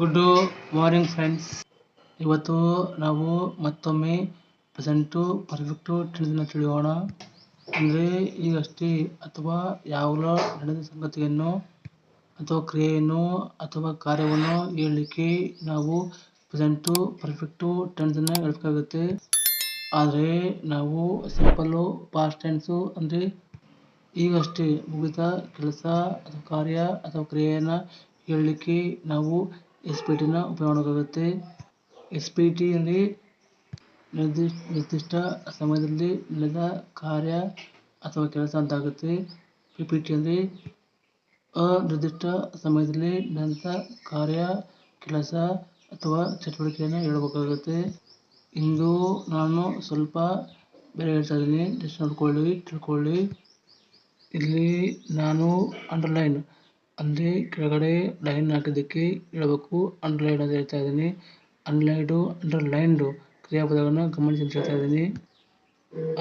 Good morning friends ಇವತ್ತು ನಾವು ಮತ್ತೊಮ್ಮೆ ಪ್ರೆಸೆಂಟು, ಪರ್ಫೆಕ್ಟು ಟೆನ್ಸನ್ನು ತಿಳಿಯೋಣ. ಅಂದರೆ ಈಗಷ್ಟೇ ಅಥವಾ ಯಾವಾಗಲೋ ನಡೆದ ಸಂಗತಿಯನ್ನು, ಅಥವಾ ಕ್ರಿಯೆಯನ್ನು, ಅಥವಾ ಕಾರ್ಯವನ್ನು ಹೇಳಲಿಕ್ಕೆ ನಾವು ಪ್ರೆಸೆಂಟು, ಪರ್ಫೆಕ್ಟು ಟೆನ್ಸನ್ನು ಹೇಳಬೇಕಾಗುತ್ತೆ. ಆದರೆ ನಾವು ಸಿಂಪಲ್ಲು ಪಾಸ್ಟ್ ಟೆನ್ಸು ಅಂದರೆ ಈಗಷ್ಟೇ ಮುಗಿದ ಕೆಲಸ ಅಥವಾ ಕಾರ್ಯ ಅಥವಾ ಕ್ರಿಯೆಯನ್ನು ಹೇಳಲಿಕ್ಕೆ ನಾವು ಎಸ್ ಪಿ ಟಿನ ಉಪಯೋಗ ಮಾಡಬೇಕಾಗುತ್ತೆ ಎಸ್ ಪಿ ಟಿಯಲ್ಲಿ ನಿರ್ದಿಷ್ಟ ನಿರ್ದಿಷ್ಟ ಸಮಯದಲ್ಲಿ ನಡೆದ ಕಾರ್ಯ ಅಥವಾ ಕೆಲಸ ಅಂತ ಆಗುತ್ತೆ. ಪಿ ಪಿ ಟಿಯಲ್ಲಿ ಅನಿರ್ದಿಷ್ಟ ಸಮಯದಲ್ಲಿ ನಡೆದ ಕಾರ್ಯ, ಕೆಲಸ ಅಥವಾ ಚಟುವಟಿಕೆಯನ್ನು ಹೇಳಬೇಕಾಗುತ್ತೆ. ಇಂದು ನಾನು ಸ್ವಲ್ಪ ಬೇರೆ ಹೇಳ್ತಾ ಇದ್ದೀನಿ. ಜಸ್ಟ್ ನೋಡ್ಕೊಳ್ಳಿ, ತಿಳ್ಕೊಳ್ಳಿ. ಇಲ್ಲಿ ನಾನು ಅಂಡರ್ಲೈನ್ ಅಂದರೆ ಕೆಳಗಡೆ ಲೈನ್ ಹಾಕಿದ್ದಕ್ಕೆ ಹೇಳ್ಬೇಕು ಅಂಡರ್ಲೈನ್ ಅಂತ ಹೇಳ್ತಾ ಇದ್ದೀನಿ. ಅಂಡರ್ಲೈನ್ಡು ಅಂಡರ್ಲೈನ್ಡು ಕ್ರಿಯಾಪದಗಳನ್ನ ಗಮನಿಸಿ ಅಂತ ಹೇಳ್ತಾ ಇದ್ದೀನಿ.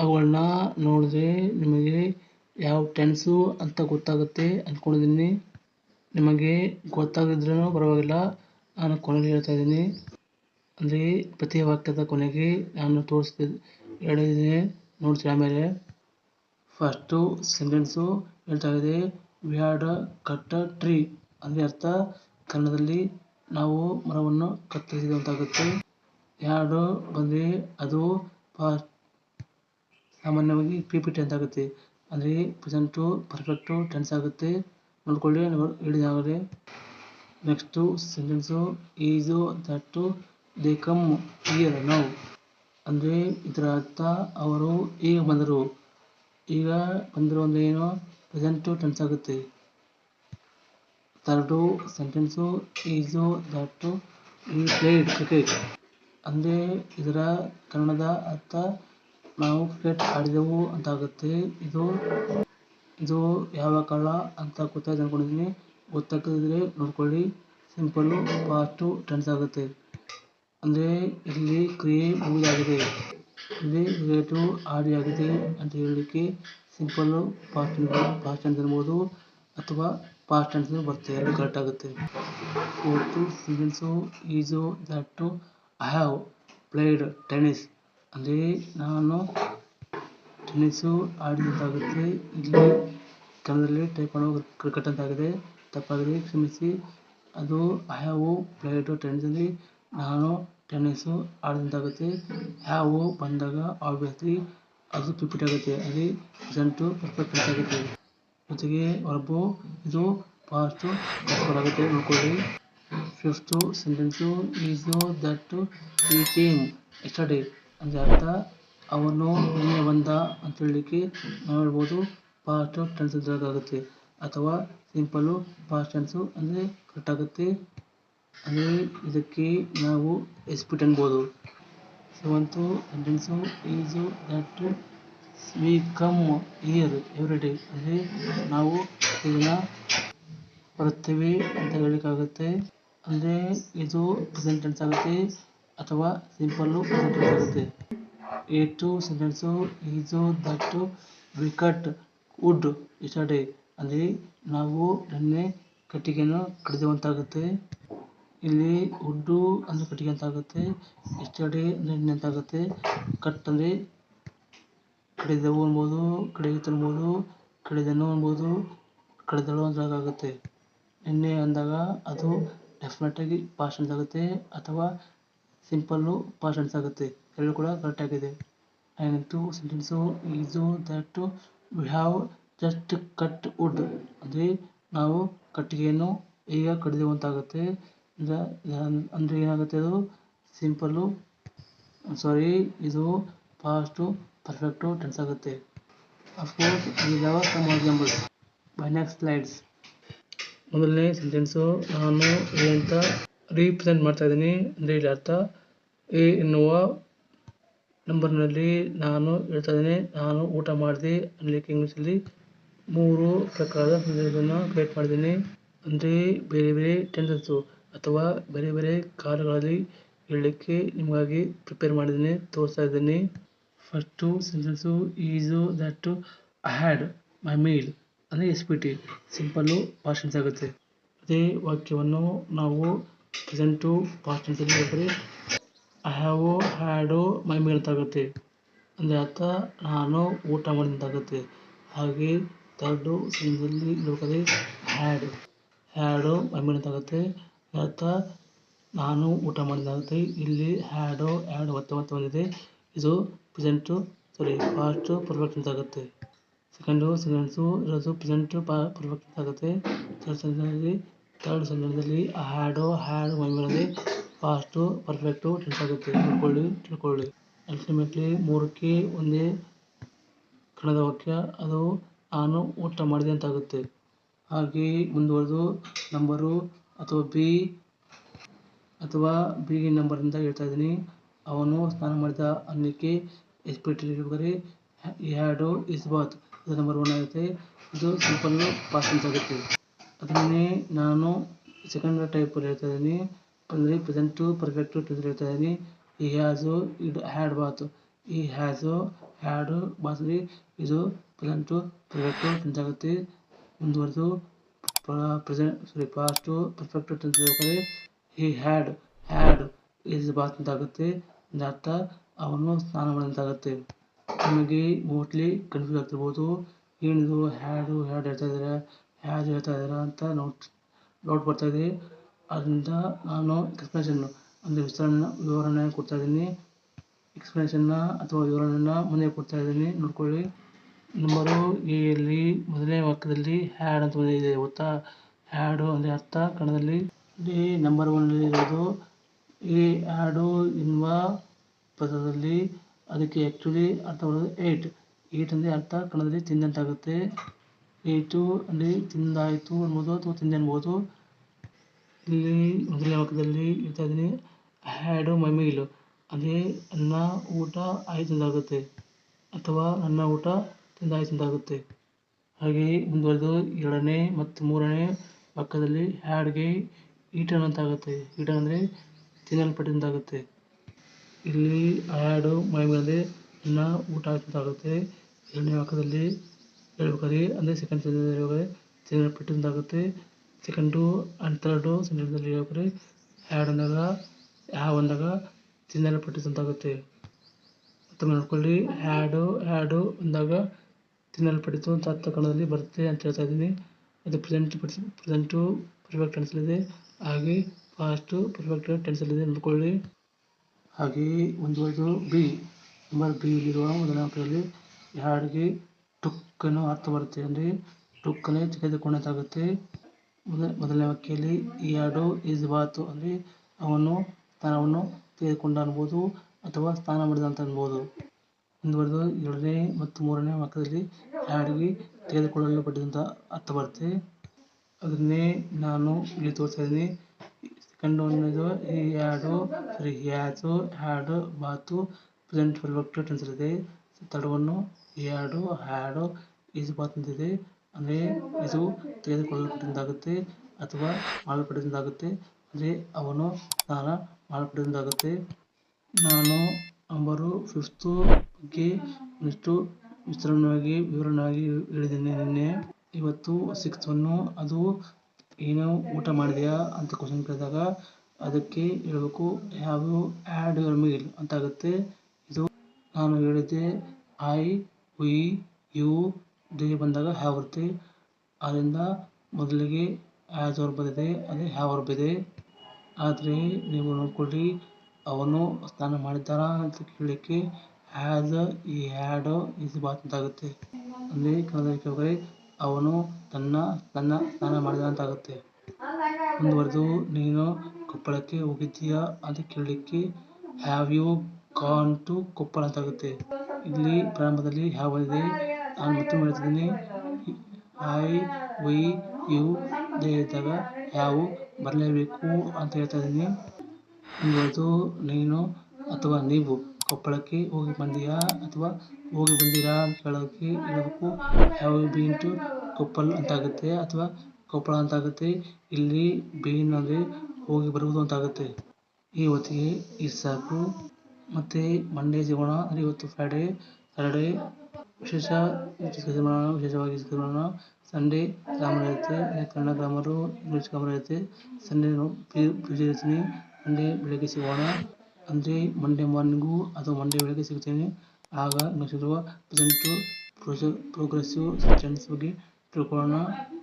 ಅವುಗಳನ್ನ ನೋಡಿದ್ರೆ ನಿಮಗೆ ಯಾವ ಟೆನ್ಸು ಅಂತ ಗೊತ್ತಾಗುತ್ತೆ ಅಂದ್ಕೊಂಡಿದ್ದೀನಿ ನಿಮಗೆ ಗೊತ್ತಾಗದಿದ್ರೂ ಪರವಾಗಿಲ್ಲ, ನಾನು ಕೊನೆಗೆ ಹೇಳ್ತಾ ಇದ್ದೀನಿ. ಅಂದರೆ ಪ್ರತಿ ವಾಕ್ಯದ ಕೊನೆಗೆ ನಾನು ತೋರಿಸ್ತಿ ಹೇಳಿದ್ದೀನಿ. ನೋಡ್ತೀನಿ ಆಮೇಲೆ ಫಸ್ಟು ಸೆಂಟೆನ್ಸು ಹೇಳ್ತಾ ಇದೆ ವಿ ಕಟ್ ಟ್ರೀ ಅಂದ್ರೆ ಅರ್ಥ? ಕನ್ನಡದಲ್ಲಿ ನಾವು ಮರವನ್ನು ಕತ್ತರಿಸಿದ ಅಂತಾಗುತ್ತೆ. ಹ್ಯಾಡು ಬಂದರೆ ಅದು ಪಾ ಸಾಮಾನ್ಯವಾಗಿ ಪಿ ಪಿ ಟಿ ಅಂತಾಗುತ್ತೆ. ಅಂದರೆ ಪ್ರೆಸೆಂಟು ಪರ್ಫೆಕ್ಟು ಟೆನ್ಸ್ ಆಗುತ್ತೆ. ನೋಡ್ಕೊಳ್ಳಿ ಹೇಳಿದಾಗಲೇ next sentence is that they come here now ಅಂದರೆ ಇದರ ಅರ್ಥ, ಅವರು ಈಗ ಬಂದರು. ಈಗ ಬಂದರು ಅಂದರೆ ಏನು ಪ್ರೆಸೆಂಟು ಟೆನ್ಸ್ ಆಗುತ್ತೆ. Third sentence is that he played cricket ಅಂದರೆ ಇದರ ಕನ್ನಡದ ಅರ್ಥ ನಾವು ಕ್ರಿಕೆಟ್ ಆಡಿದೆವು ಅಂತಾಗುತ್ತೆ. ಇದು ಇದು ಯಾವ ಕಾಲ ಅಂತ ಗೊತ್ತಾಯ್ತು ಅಂದ್ಕೊಂಡಿದ್ದೀನಿ ಗೊತ್ತಾಗದಿದ್ರೆ ನೋಡ್ಕೊಳ್ಳಿ. ಸಿಂಪಲ್ಲು ಫಾಸ್ಟು ಟೆನ್ಸ್ ಆಗುತ್ತೆ. ಅಂದರೆ ಇಲ್ಲಿ ಕ್ರಿಯೆ ಮುಗಿದಾಗಿದೆ. ಇಲ್ಲಿ ಕ್ರಿಕೆಟು ಆಡಿ ಆಗಿದೆ ಅಂತ ಹೇಳಲಿಕ್ಕೆ ಸಿಂಪಲ್ಲು ಪಾಸ್ಟ್ ಪಾಸ್ಟ್ ಟೆನ್ಸ್ ಅನ್ಬೋದು ಅಥವಾ ಪಾಸ್ಟ್ ಟೆನ್ಸ್ ಬರುತ್ತೆ, ಎರಡು ಕರೆಕ್ಟ್ ಆಗುತ್ತೆ. Fourth sentence is, that, I have played tennis ಅಂದರೆ ನಾನು ಟೆನ್ನಿಸು ಆಡಿದಂತಾಗುತ್ತೆ, ಇಲ್ಲಿ ಕನ್ನಡದಲ್ಲಿ ಟೈಪ್ ಮಾಡೋ ಕ್ರಿಕೆಟ್ ಅಂತಾಗಿದೆ. ತಪ್ಪಾಗಿದೆ ಕ್ಷಮಿಸಿ, ಅದು ಐ ಹ್ಯಾವ್ ಪ್ಲೇಡ್ ಟೆನ್ನಿಸಲ್ಲಿ ನಾನು ಟೆನ್ನಿಸು ಆಡಿದಂತಾಗುತ್ತೆ. ಹ್ಯಾವು ಬಂದಾಗ ಆಬ್ವಿಯಸ್ಲಿ ಅದು ಪಿ ಪಿ ಟಿ ಆಗುತ್ತೆ ಅಲ್ಲಿ ಪ್ರೆಸೆಂಟು ಪರ್ಫೆಕ್ಟ್ ಆಗುತ್ತೆ ಜೊತೆಗೆ ವರ್ಬು ಇದು ಪಾಸ್ಟು ಆಗುತ್ತೆ ನೋಡ್ಕೊಳ್ಳಿ fifth sentence is that he came yesterday ಅಂದರೆ ಅರ್ಥ, ಅವನು ನಿನ್ನೆ ಬಂದ ಅಂತ ಹೇಳಲಿಕ್ಕೆ ನಾವು ಹೇಳ್ಬೋದು ಪಾಸ್ಟ್ ಟೆನ್ಸ್ ಆಗುತ್ತೆ ಅಥವಾ ಸಿಂಪಲ್ಲು ಫಾಸ್ಟ್ ಟೆನ್ಸು ಅಂದರೆ ಕರೆಕ್ಟ್ ಆಗುತ್ತೆ. ಅಂದರೆ ಇದಕ್ಕೆ ನಾವು ಎಸ್ಪಿಟ್ ಅನ್ಬೋದು. Seventh sentence is that we come here every day ಅಲ್ಲಿ ನಾವು ದಿನ ಬರುತ್ತೇವೆ ಅಂತ ಹೇಳಲಿಕ್ಕಾಗುತ್ತೆ. ಅಂದರೆ ಇದು ಪ್ರೆಸೆಂಟ್ ಟೆನ್ಸ್ ಆಗುತ್ತೆ ಅಥವಾ ಸಿಂಪಲ್ಲು ಪ್ರೆಸೆಂಟ್ ಆಗುತ್ತೆ. ಆಗುತ್ತೆ two sentence is we cut wood yesterday ಅಲ್ಲಿ ನಾವು ನಿನ್ನೆ ಕಟ್ಟಿಗೆಯನ್ನು ಕಡಿದೆವು ಅಂತಾಗುತ್ತೆ ಇಲ್ಲಿ ವುಡ್ಡು ಅಂದ್ರೆ ಕಟ್ಟಿಗೆ ಅಂತ ಆಗುತ್ತೆ ಎಚ್_ಡಿ ಅಂದರೆ ಅಂತ ಆಗುತ್ತೆ ಕಟ್ ಅಂದ್ರೆ ಕಡಿದವು ಅನ್ಬೋದು ಕಡಿಯಿತು ಅನ್ಬೋದು ಕಡಿದನು ಅನ್ಬೋದು ಕಡಿದಳು ಅಂತ ಆಗುತ್ತೆ. ಎಣ್ಣೆ ಅಂದಾಗ ಅದು ಡೆಫಿನೆಟಾಗಿ ಪಾಸ್ಟ್ ಟೆನ್ಸ್ ಆಗುತ್ತೆ ಅಥವಾ ಸಿಂಪಲ್ಲು ಪಾಸ್ಟ್ ಟೆನ್ಸ್ ಆಗುತ್ತೆ. ಎರಡು ಕೂಡ ಕರೆಕ್ಟ್ ಆಗಿದೆ. ನೈನ್ತು ಸೆಂಟೆನ್ಸು ಇದು that we have just cut wood ಅಂದರೆ ನಾವು ಕಟ್ಟಿಗೆಯನ್ನು ಈಗ ಕಡಿದೆವು ಅಂತಾಗುತ್ತೆ ಅಂದರೆ ಏನಾಗುತ್ತೆ ಅದು ಸಿಂಪಲ್ಲು ಸಾರಿ ಇದು ಪಾಸ್ಟು ಪರ್ಫೆಕ್ಟು ಟೆನ್ಸ್ ಆಗುತ್ತೆ. ಅಫ್ಕೋರ್ಸ್ ಈ some examples by next slides ಮೊದಲನೇ ಸೆಂಟೆನ್ಸು ನಾನು ಅಂತ ರೀಪ್ರೆಸೆಂಟ್ ಮಾಡ್ತಾ ಇದ್ದೀನಿ. ಅಂದರೆ ಇಲ್ಲಿ ಅರ್ಥ. ಎ ಎನ್ನುವ ನಂಬರ್ನಲ್ಲಿ ನಾನು ಹೇಳ್ತಾ ಇದ್ದೀನಿ. ನಾನು ಊಟ ಮಾಡಿದೆ ಅನ್ನಲಿಕ್ಕೆ ಇಂಗ್ಲೀಷಲ್ಲಿ. ಮೂರು ಪ್ರಕಾರದ ಸಂದೇಶವನ್ನು ಕ್ರಿಯೇಟ್ ಮಾಡಿದ್ದೀನಿ. ಅಂದರೆ ಬೇರೆ ಬೇರೆ ಟೆನ್ಸಸ್ಸು ಅಥವಾ ಬೇರೆ ಬೇರೆ ಕಾಲಗಳಲ್ಲಿ ಹೇಳಲಿಕ್ಕೆ ನಿಮಗಾಗಿ ಪ್ರಿಪೇರ್ ಮಾಡಿದ್ದೀನಿ, ತೋರಿಸ್ತಾ ಇದ್ದೀನಿ. First sentence is that I had my meal ಅಂದರೆ S P T simple past tense ಆಗುತ್ತೆ. ಅದೇ ವಾಕ್ಯವನ್ನು ನಾವು ಪ್ರೆಸೆಂಟು ಪಾಸ್ಟ್ ಟೆನ್ಸಲ್ಲಿ ಹೇಳ್ತಾರೆ I have had my meal ಅಂತಾಗುತ್ತೆ ಅಂದರೆ ಅರ್ಥ, ನಾನು ಊಟ ಮಾಡಿದಂತಾಗುತ್ತೆ ಹಾಗೆ ಥರ್ಡು ಸೆಂಟೆನ್ಸಲ್ಲಿ ಹೇಳ್ಬೇಕಾದ್ರೆ ಹ್ಯಾಡ್ ಹ್ಯಾಡು ಮೈ ಮೀಲ್ ಅಂತಾಗುತ್ತೆ ಅರ್ಥ ನಾನು ಊಟ ಮಾಡಿದಾಗುತ್ತೆ ಇಲ್ಲಿ ಹ್ಯಾಡೋ ಹ್ಯಾಡ್ ಹೊತ್ತು ಹೊತ್ತು ಬಂದಿದೆ. ಇದು ಪ್ರೆಸೆಂಟು ಸಾರಿ ಪಾಸ್ಟು ಪರ್ಫೆಕ್ಟ್ ಅಂತಾಗುತ್ತೆ ಸೆಕೆಂಡು ಸೆಕೆಂಡ್ಸು ಇರೋದು ಪ್ರೆಸೆಂಟ್ ಪರ್ಫೆಕ್ಟ್ ಆಗುತ್ತೆ. ಥರ್ಡ್ ಸೆಂಟೆನ್ಸಲ್ಲಿ ಥರ್ಡ್ ಹ್ಯಾಡು ಹ್ಯಾಡ್ ಮೈಮೇಲೆ ಫಾಸ್ಟು ಪರ್ಫೆಕ್ಟು ಟೆನ್ಸ್ ಆಗುತ್ತೆ. ತಿಳ್ಕೊಳ್ಳಿ ತಿಳ್ಕೊಳ್ಳಿ. ಅಲ್ಟಿಮೇಟ್ಲಿ ಮೂರಕ್ಕೆ ಒಂದೇ ಕನ್ನಡ ವಾಕ್ಯ, ಅದು ನಾನು ಊಟ ಮಾಡಿದೆ ಅಂತಾಗುತ್ತೆ ಹಾಗೆ ಮುಂದುವರೆದು ನಂಬರು ಅಥವಾ ಬಿ ಅಥವಾ ಬಿ ನಂಬರ್ ನಂಬರಿಂದ ಹೇಳ್ತಾ ಇದ್ದೀನಿ. ಅವನು ಸ್ನಾನ ಮಾಡಿದ ಅನ್ನಕ್ಕೆ ಹ್ಯಾಡು ಇಸ್ ಬಾತ್ ಇದು ನಂಬರ್ ಒನ್ ಆಗುತ್ತೆ. ಇದು ಸಿಂಪಲ್ ಪಾಸ್ಟ್ ಆಗುತ್ತೆ. ಅದನ್ನೇ ನಾನು ಸೆಕೆಂಡ್ ಟೈಪಲ್ಲಿ ಹೇಳ್ತಾ ಇದ್ದೀನಿ. ಅಂದರೆ ಪ್ರೆಸೆಂಟು ಪರ್ಫೆಕ್ಟು ಟೆನ್ಸ್ ಹೇಳ್ತಾ ಇದ್ದೀನಿ. ಈ ಹ್ಯಾಸು ಇಡ್ ಹ್ಯಾಡ್ ಬಾತ್ ಈ ಹ್ಯಾಸು ಹ್ಯಾಡು ಬಾತ್ಲಿ ಇದು ಪ್ರೆಸೆಂಟು ಪರ್ಫೆಕ್ಟು ಟೆನ್ಸ್ ಆಗುತ್ತೆ. ಮುಂದುವರೆದು present sorry past perfect tense ಹೇಳ್ಬೇಕಾದ್ರೆ he had had his bath ಅಂತಾಗುತ್ತೆ ಆಗುತ್ತೆ. ಅರ್ಥ, ಅವನು ಸ್ನಾನ ಮಾಡಿದಂತಾಗುತ್ತೆ ನಿಮಗೆ ಮೋಸ್ಟ್ಲಿ ಕನ್ಫ್ಯೂಸ್ ಆಗ್ತಿರ್ಬೋದು. ಏನಿದು ಹ್ಯಾಡು ಹ್ಯಾಡ್ ಹೇಳ್ತಾ ಇದ್ದಾರೆ. ಹ್ಯಾಡ್ ಹೇಳ್ತಾ ಇದ್ದಾರಾ ಅಂತ ನೋಟ್ ಡೌಟ್ ಬರ್ತಾ ಇದೆ. ಅದರಿಂದ ನಾನು ಎಕ್ಸ್ಪ್ಲನೇಷನ್ ಅಂದರೆ ವಿಸ್ತರಣೆ ವಿವರಣೆ ಕೊಡ್ತಾ ಇದ್ದೀನಿ. ಎಕ್ಸ್ಪ್ಲನೇಷನ್ನ ಅಥವಾ ವಿವರಣೆಯನ್ನು ಮುಂದೆ ಕೊಡ್ತಾ ಇದ್ದೀನಿ. ನೋಡ್ಕೊಳ್ಳಿ. ನಂಬರು ಎಯಲ್ಲಿ ಮೊದಲನೇ ವಾಕ್ಯದಲ್ಲಿ ಹ್ಯಾಡ್ ಅಂತ ಬಂದಿದೆ ಗೊತ್ತಾ ಹ್ಯಾಡು ಅಂದರೆ ಅರ್ಥ ಕನ್ನಡದಲ್ಲಿ ಇಲ್ಲಿ ನಂಬರ್ ಇರೋದು ಎ ಹ್ಯಾಡು ಎನ್ನುವ ಪದದಲ್ಲಿ ಅದಕ್ಕೆ ಆ್ಯಕ್ಚುಲಿ ಅರ್ಥ ಬರೋದು ಏಟ್ ಏಟ್ ಅಂದರೆ ಅರ್ಥ ಕನ್ನಡದಲ್ಲಿ ತಿಂದಂತಾಗುತ್ತೆ ಏಟು ಅಲ್ಲಿ ತಿಂದಾಯಿತು ಅನ್ಬೋದು ಅಥವಾ ತಿಂದೆ ಅನ್ಬೋದು. ಇಲ್ಲಿ ಮೊದಲನೇ ವಾಕ್ಯದಲ್ಲಿ ಹೇಳ್ತಾ ಇದ್ದೀನಿ ಹ್ಯಾಡು ಮೈ ಮೀಲ್ ಅದೇ ನನ್ನ ಊಟ, ಆಯಿತು ಅಂತಾಗುತ್ತೆ ಅಥವಾ ನನ್ನ ಊಟ ತಿಂದಾಯಿತು ಉಂಟಾಗುತ್ತೆ ಹಾಗೆ ಮುಂದುವರೆದು ಎರಡನೇ ಮತ್ತು ಮೂರನೇ ಪಕ್ಕದಲ್ಲಿ ಹ್ಯಾಡ್ಗೆ ಈಟನ್ ಅಂತಾಗುತ್ತೆ ಈಟನ್ ಅಂದರೆ ತಿನ್ನಲ್ಪಟ್ಟಿದ್ದಾಗುತ್ತೆ ಇಲ್ಲಿ ಹ್ಯಾಡು ಮೈ ಮೇಲೆ ನನ್ನ ಊಟ ಆಗುತ್ತೆ. ಎರಡನೇ ಪಕ್ಕದಲ್ಲಿ ಹೇಳ್ಬೇಕಾದ್ರೆ, ಅಂದರೆ ಸೆಕೆಂಡ್ ಸೆಂಟೆನ್ಸ್ ಹೇಳ್ಬೇಕಾದ್ರೆ ಸೆಕೆಂಡ್ ಸೆಕೆಂಡು ಆ್ಯಂಡ್ ಥರ್ಡು ಸೆಂಟೆನ್ಸಲ್ಲಿ ಹೇಳ್ಬೇಕಾದ್ರೆ ಹ್ಯಾಡ್ ಅಂದಾಗ ಹ್ಯಾವ್ ಅಂದಾಗ ತಿನ್ನಲ್ಪಟ್ಟಿದಂತಾಗುತ್ತೆ ಮತ್ತೊಮ್ಮೆ ನೋಡ್ಕೊಳ್ಳಿ. ಹ್ಯಾಡು ಹ್ಯಾಡು ಅಂದಾಗ ತಿನ್ನಲ್ಪಟ್ಟಿತು ತಾತ್ವ ಕಾಲದಲ್ಲಿ ಬರುತ್ತೆ ಅಂತ ಹೇಳ್ತಾ ಇದ್ದೀನಿ. ಅದು ಪ್ರೆಸೆಂಟ್ ಪ್ರೆಸೆಂಟು ಪರ್ಫೆಕ್ಟ್ ಟೆನ್ಸಲ್ಲಿದೆ ಹಾಗೆ ಪಾಸ್ಟು ಪರ್ಫೆಕ್ಟ್ ಟೆನ್ಸಲ್ಲಿದೆ ನೋಡ್ಕೊಳ್ಳಿ ಹಾಗೆಯೇ ಐದು ಬಿ ನಂಬರ್ ಬಿಯಲ್ಲಿರುವ ಮೊದಲನೇ ವಾಕ್ಯದಲ್ಲಿ ಹ್ಯಾಡ್ಗೆ ಟುಕ್ ಅನ್ನು ಅರ್ಥ ಬರುತ್ತೆ ಅಂದರೆ ಟುಕ್ಕನ್ನೇ ತೆಗೆದುಕೊಂಡಂತಾಗುತ್ತೆ. ಮೊದಲ ಮೊದಲನೇ ವಾಕ್ಯದಲ್ಲಿ ಈ ಹ್ಯಾಡು ಈಸ್ ಬಾತು ಅಂದರೆ ಅವನು ಸ್ಥಾನವನ್ನು ತೆಗೆದುಕೊಂಡ ಅನ್ಬೋದು ಅಥವಾ ಸ್ನಾನ ಮಾಡಿದ ಅಂತ ಅನ್ಬೋದು. ಮುಂದುವರೆದು ಏಳನೇ ಮತ್ತು ಮೂರನೇ ವಾಕ್ಯದಲ್ಲಿ ತೆಗೆದುಕೊಳ್ಳಲು ಪಟ್ಟಿದಂಥ ಅರ್ಥ ಬರುತ್ತೆ ಅದನ್ನೇ ನಾನು ಇಲ್ಲಿ ತೋರಿಸ್ತಾ ಇದ್ದೀನಿ. ಸೆಕೆಂಡ್ ಒಂದನೇದು ಈ ಹ್ಯಾಡು ಸರಿ has had both present perfect ಟೆನ್ಸಲ್ಲಿದೆ third one ಈ ಹ್ಯಾಡು ಹ್ಯಾಡು ಈಸ್ ಬಾತ್ ಅಂತಿದೆ. ಅಂದರೆ ಇದು ತೆಗೆದುಕೊಳ್ಳಲ್ಪಟ್ಟಿದ್ದಾಗುತ್ತೆ ಅಥವಾ ಮಾಡಲ್ಪಟ್ಟಿದ್ದಾಗುತ್ತೆ ಅಂದರೆ ಅವನು ಸ್ನಾನ ಮಾಡಲ್ಪಟ್ಟಿದ್ದಾಗುತ್ತೆ ನಾನು, ಅಂಬರು ಫಿಫ್ತು ಬಗ್ಗೆ ಎಷ್ಟು ವಿಸ್ತರಣವಾಗಿ ವಿವರಣವಾಗಿ ಹೇಳಿದ್ದೇನೆ ನಿನ್ನೆ. ಇವತ್ತು ಸಿಕ್ಸ್ತ್ ಒನ್ನು ಅದು ಏನು ಊಟ ಮಾಡಿದೆಯಾ ಅಂತ ಕ್ವಶನ್ ಕೇಳಿದಾಗ ಅದಕ್ಕೆ ಹೇಳಬೇಕು have you had your meal ಅಂತಾಗುತ್ತೆ. ಇದು ನಾನು ಹೇಳಿದ್ದೆ ಐ ವಿ ಯು ದೇ ಬಂದಾಗ ಹ್ಯಾವ್ ಬರುತ್ತೆ ಆದ್ದರಿಂದ ಮೊದಲಿಗೆ ಆ್ಯಸ್ ವರ್ಬ್ ಬಂದಿದೆ, ಅದೇ ಹ್ಯಾವ್ ವರ್ಬ್ ಇದೆ ಆದರೆ ನೀವು ನೋಡ್ಕೊಳ್ಳಿ ಅವನು ಸ್ನಾನ ಮಾಡಿದ್ದಾರಾ ಅಂತ ಕೇಳಲಿಕ್ಕೆ has he had his bath ಅಂತಾಗುತ್ತೆ ಅಂದರೆ ಕನ್ನಡದಲ್ಲಿ ಕೇಳಿದ್ರೆ ಅವನು ತನ್ನ ತನ್ನ ಸ್ನಾನ ಮಾಡಿದ ಅಂತಾಗುತ್ತೆ ಮುಂದುವರೆದು, ನೀನು ಕೊಪ್ಪಳಕ್ಕೆ ಹೋಗಿದ್ದೀಯಾ ಅಂತ ಕೇಳಲಿಕ್ಕೆ have you gone to Koppal ಅಂತಾಗುತ್ತೆ. ಇಲ್ಲಿ ಪ್ರಾರಂಭದಲ್ಲಿ ಹ್ಯಾವ್ ಇದೆ ನಾನು ಮತ್ತೊಮ್ಮೆ ಹೇಳ್ತಿದ್ದೀನಿ ಐ ವೈ ಯು ದೇ ಇದ್ದಾಗ ಹ್ಯಾವ್ ಬರಲೇಬೇಕು ಅಂತ ಹೇಳ್ತಾ ಇದ್ದೀನಿ. ಮುಂದುವರೆದು, ನೀನು ಅಥವಾ ನೀವು ಕೊಪ್ಪಳಕ್ಕೆ ಹೋಗಿ ಬಂದೀಯಾ ಅಥವಾ ಹೋಗಿ ಬಂದಿರಾ ಅಂತ ಕೇಳೋಕ್ಕೆ ಹೇಳಬೇಕು have you been to Koppal ಅಂತಾಗುತ್ತೆ ಅಥವಾ ಕೊಪ್ಪಳ ಅಂತಾಗುತ್ತೆ? ಇಲ್ಲಿ ಬೀನ್ ಅಂದರೆ ಹೋಗಿ ಬರುವುದು ಅಂತಾಗುತ್ತೆ. ಈ ಹೊತ್ತಿಗೆ ಈ ಸಾಕು. ಮತ್ತು ಮಂಡೇ ಸಿಗೋಣ ಅಂದರೆ ಇವತ್ತು ಫ್ರೈಡೇ ಸ್ಯಾಟರ್ಡೇ ವಿಶೇಷ ವಿಶೇಷವಾಗಿ ಡಿಸ್ಕಸ್ ಸಂಡೇ ಗ್ರಾಮರ್ ಇರುತ್ತೆ ಕನ್ನಡ ಗ್ರಾಮರು ಇಂಗ್ಲೀಷ್ ಗ್ರಾಮರ್ ಇರುತ್ತೆ. ಸಂಡೇ ಪೂಜೆ ಇರ್ತೀನಿ. ಮಂಡೇ ಬೆಳಗ್ಗೆ ಸಿಗೋಣ ಅಂದರೆ ಮಂಡೇ ಮಾರ್ನಿಂಗು ಅಥವಾ ಮಂಡೇ ಬೆಳಗ್ಗೆ ಸಿಗುತ್ತೇನೆ. ಆಗ ನಡೆಸಿರುವ ಪ್ರೆಸೆಂಟು ಪ್ರೊಸೆ ಪ್ರೋಗ್ರೆಸ್ಸಿವ್ ಸೆಂಟೆನ್ಸ್ ಬಗ್ಗೆ ತಿಳ್ಕೊಳ್ಳೋಣ,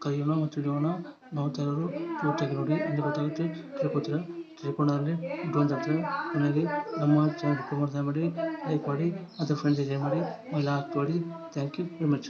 ಕಲಿಯೋಣ ಮತ್ತು ತಿಳಿಯೋಣ ನೋಡ್ತಾ ಇರೋರು ಪೂರ್ತಿಯಾಗಿ ನೋಡಿ ಅಂದರೆ ಗೊತ್ತಾಗುತ್ತೆ. ತಿಳ್ಕೊತೀರ ತಿಳ್ಕೊಂಡಾಗಲೇ ಡೋಂಟ್ ಅಂತ ಕೊನೆಗೆ ನಮ್ಮ ಚಾನಲ್ ಮಾಡ್ತಾ ಮಾಡಿ ಲೈಕ್ ಮಾಡಿ ಮತ್ತು ಫ್ರೆಂಡ್ಸ್ ಶೇರ್ ಮಾಡಿ ಎಲ್ಲ ಹಾಕಿ ಥ್ಯಾಂಕ್ ಯು ವೆರಿ ಮಚ್